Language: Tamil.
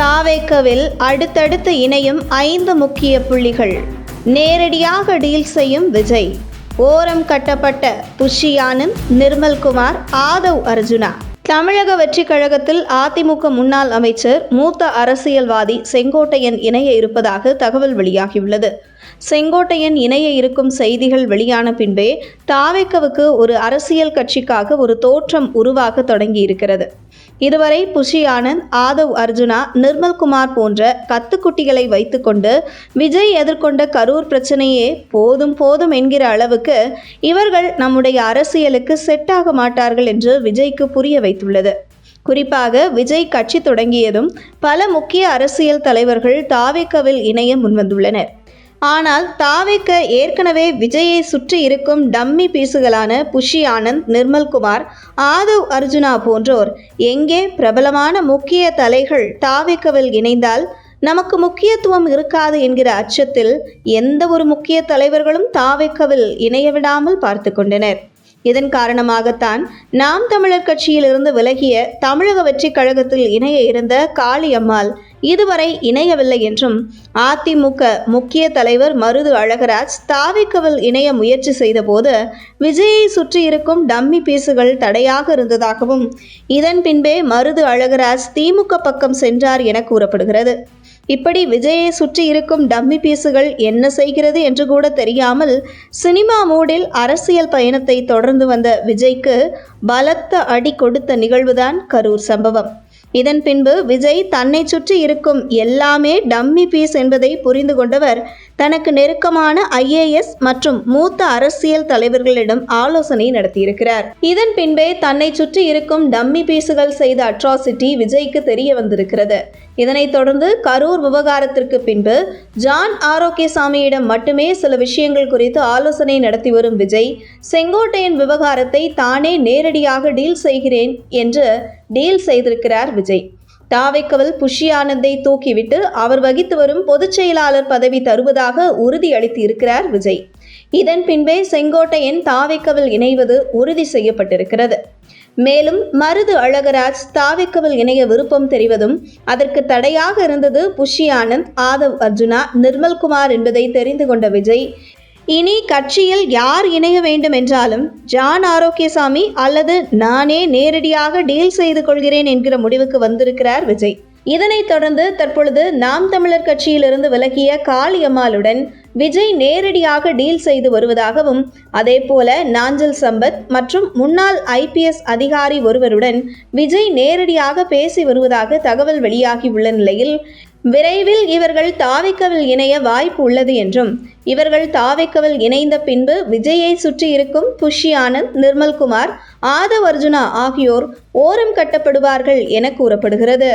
தாவேக்கவில் அடுத்தடுத்து இணையும் ஐந்து முக்கிய புள்ளிகள். நேரடியாக டீல் செய்யும் விஜய். ஓரம் கட்டப்பட்ட புஷி ஆனந்த் நிர்மல்குமார் ஆதவ் அர்ஜுனா. தமிழக வெற்றிக் கழகத்தில் அதிமுக முன்னாள் அமைச்சர் மூத்த அரசியல்வாதி செங்கோட்டையன் இணைய இருப்பதாக தகவல் வெளியாகியுள்ளது. செங்கோட்டையன் இணைய இருக்கும் செய்திகள் வெளியான பின்பே தாவேக்கவுக்கு ஒரு அரசியல் கட்சிக்காக ஒரு தோற்றம் உருவாக தொடங்கி இருக்கிறது இதுவரை புஷி ஆனந்த் ஆதவ் அர்ஜுனா நிர்மல்குமார் போன்ற கத்துக்குட்டிகளை வைத்துக்கொண்டு விஜய் எதிர்கொண்ட கரூர் பிரச்சனையே போதும் போதும் என்கிற அளவுக்கு இவர்கள் நம்முடைய அரசியலுக்கு செட் ஆக மாட்டார்கள் என்று விஜய்க்கு புரிய வைத்துள்ளது. குறிப்பாக விஜய் கட்சி தொடங்கியதும் பல முக்கிய அரசியல் தலைவர்கள் தாவேக்கவில் இணைய முன்வந்துள்ளனர். ஆனால் தாவேக்க ஏற்கனவே விஜயை சுற்றி இருக்கும் டம்மி பீசுகளான புஷி ஆனந்த் நிர்மல்குமார் ஆதவ் அர்ஜுனா போன்றோர் எங்கே பிரபலமான முக்கிய தலைகள் தாவேக்கவில் இணைந்தால் நமக்கு முக்கியத்துவம் இருக்காது என்கிற அச்சத்தில் எந்த ஒரு முக்கிய தலைவர்களும் தாவேக்கவில் இணைய விடாமல் பார்த்து கொண்டனர். இதன் காரணமாகத்தான் நாம் தமிழர் கட்சியிலிருந்து விலகிய தமிழக வெற்றி கழகத்தில் இணைய இருந்த காளியம்மாள் இதுவரை இணையவில்லை என்றும் அதிமுக முக்கிய தலைவர் மருது அழகராஜ் தாவிக்கவில் இணைய முயற்சி செய்தபோது விஜயை சுற்றி இருக்கும் டம்மி பீசுகள் தடையாக இருந்ததாகவும் இதன் பின்பே மருது அழகராஜ் திமுக பக்கம் சென்றார் என கூறப்படுகிறது. இப்படி விஜயை சுற்றி இருக்கும் டம்மி பீசுகள் என்ன செய்கிறது என்று கூட தெரியாமல் சினிமா மூடில் அரசியல் பயணத்தை தொடர்ந்து வந்த விஜய்க்கு பலத்த அடி கொடுத்த நிகழ்வுதான் கரூர் சம்பவம். இதன் பின்பு விஜய் தன்னை சுற்றி இருக்கும் எல்லாமே டம்மி பீஸ் என்பதை புரிந்து கொண்டவர் தனக்கு நெருக்கமான ஐஏஎஸ் மற்றும் மூத்த அரசியல் தலைவர்களிடம் ஆலோசனை நடத்தியிருக்கிறார். இதன் பின்பே தன்னை சுற்றி இருக்கும் டம்மி பீஸுகள் செய்த அட்ராசிட்டி விஜய்க்கு தெரிய வந்திருக்கிறது. இதனைத் தொடர்ந்து கரூர் விவகாரத்திற்கு பின்பு ஜான் ஆரோக்கியசாமியிடம் மட்டுமே சில விஷயங்கள் குறித்து ஆலோசனை நடத்தி வரும் விஜய் செங்கோட்டையன் விவகாரத்தை தானே நேரடியாக டீல் செய்கிறேன் என்று டீல் செய்திருக்கிறார் விஜய். தாவைக்கவல் புஷி ஆனந்தை தூக்கிவிட்டு அவர் வகித்து வரும் பொதுச் செயலாளர் பதவி தருவதாக உறுதியளித்து இருக்கிறார் விஜய். இதன் பின்பே செங்கோட்டையன் தாவைக்கவில் இணைவது உறுதி செய்யப்பட்டிருக்கிறது. மேலும் மருது அழகராஜ் தாவிக்கவில் இணைய விருப்பம் தெரிவதும் அதற்கு தடையாக இருந்தது புஷி ஆனந்த் ஆதவ் அர்ஜுனா நிர்மல்குமார் என்பதை தெரிந்து கொண்ட விஜய் இனி கட்சியில் யார் இணைய வேண்டும் என்றாலும் ஜான் ஆரோக்கியசாமி அல்லது நானே நேரடியாக டீல் செய்து கொள்கிறேன் என்கிற முடிவுக்கு வந்திருக்கிறார் விஜய். இதனைத் தொடர்ந்து தற்பொழுது நாம் தமிழர் கட்சியிலிருந்து விலகிய காளியம்மாளுடன் விஜய் நேரடியாக டீல் செய்து வருவதாகவும் அதேபோல நாஞ்சல் சம்பத் மற்றும் முன்னாள் ஐபிஎஸ் அதிகாரி ஒருவருடன் விஜய் நேரடியாக பேசி வருவதாக தகவல் வெளியாகியுள்ள நிலையில் விரைவில் இவர்கள் தாவிக்கவில் இணைய வாய்ப்பு உள்ளது என்றும் இவர்கள் தாவிக்கவில் இணைந்த பின்பு விஜயை சுற்றி இருக்கும் புஷி ஆனந்த் நிர்மல்குமார் ஆதவ் அர்ஜுனா ஆகியோர் ஓரம் கட்டப்படுவார்கள் என கூறப்படுகிறது.